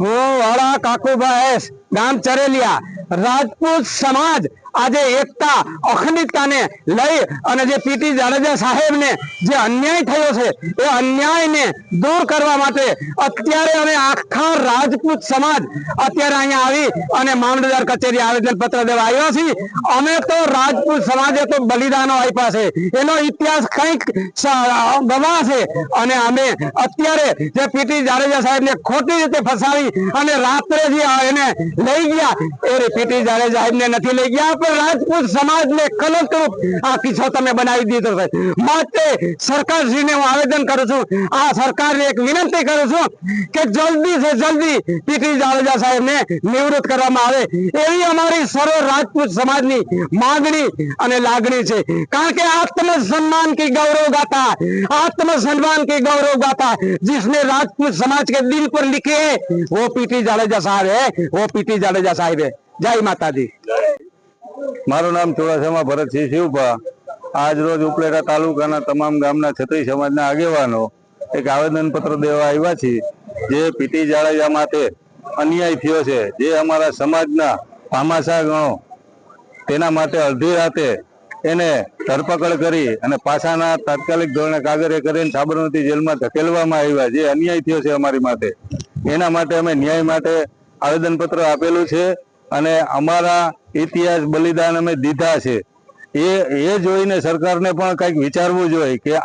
હું વાળા કાકુભાઈ ગામ ચરેલિયા. રાજપૂત સમાજ આજે એકતા, અખંડિતતાને લઈ અને જે પીટી જાડેજા સાહેબને જે અન્યાય થયો છે, એ અન્યાયને દૂર કરવા માટે અત્યારે અમે આખા રાજપૂત સમાજ અત્યારે અહીંયા આવી અને મામલતદાર કચેરી આવેદન પત્ર દેવા આવ્યા છીએ. અમે તો રાજપૂત સમાજે તો બલિદાનો આપ્યા છે. એનો ઇતિહાસ કંઈક ગવા છે. અને અમે અત્યારે જે પીટી જાડેજા સાહેબને ખોટી રીતે ફસાવી અને રાત્રે જે એને લઈ ગયા, એ પીટી જાડેજા સાહેબને નથી લઈ ગયા પણ રાજપૂત સમાજને કલંકરૂપ આ કિસ્સો તમે બનાવી દીધો છે માટે સરકારશ્રીને હું આવેદન કરું છું આ સરકારને એક વિનંતી કરું છું કે જલ્દી સે જલ્દી પીટી જાડેજા સાહેબને નિવૃત્ત કરવામાં આવે એવી અમારી સર્વ રાજપૂત સમાજની માંગણી અને લાગણી છે કારણ કે આત્મ सम्मान की गौरव गाथा आत्म सम्मान की गौरव गाथा जिसने राजपूत समाज के दिल पर लिखे है वो पीटी जाडेजा साहब है वो पीटी जाडेजा साहब है જય માતાજી. મારું નામ ચુડાસમા ભરતસિંહ શિવપા આજ રોજ ઉપલેટા તાલુકાના તમામ ગામના છત્રી સમાજના આગેવાનો એક આવેદન પત્ર દેવા આવ્યા છીએ જે પીટી જાડેજા માટે અન્યાય થયો છે. જે અમારા સમાજના ભામાશા ગણો, તેના માટે અડધી રાતે એને ધરપકડ કરી અને પાછાના તાત્કાલિક ધોરણે કાગરે કરીને સાબરમતી જેલમાં ધકેલવામાં આવ્યા. જે અન્યાય થયો છે અમારી માટે. એના માટે અમે ન્યાય માટે આવેદનપત્ર આપેલું છે. અને અમારા ઇતિહાસ બલિદાન અમે દીધા છે. એ એ જોઈને સરકારને પણ કંઈક વિચારવું જોઈએ કે આ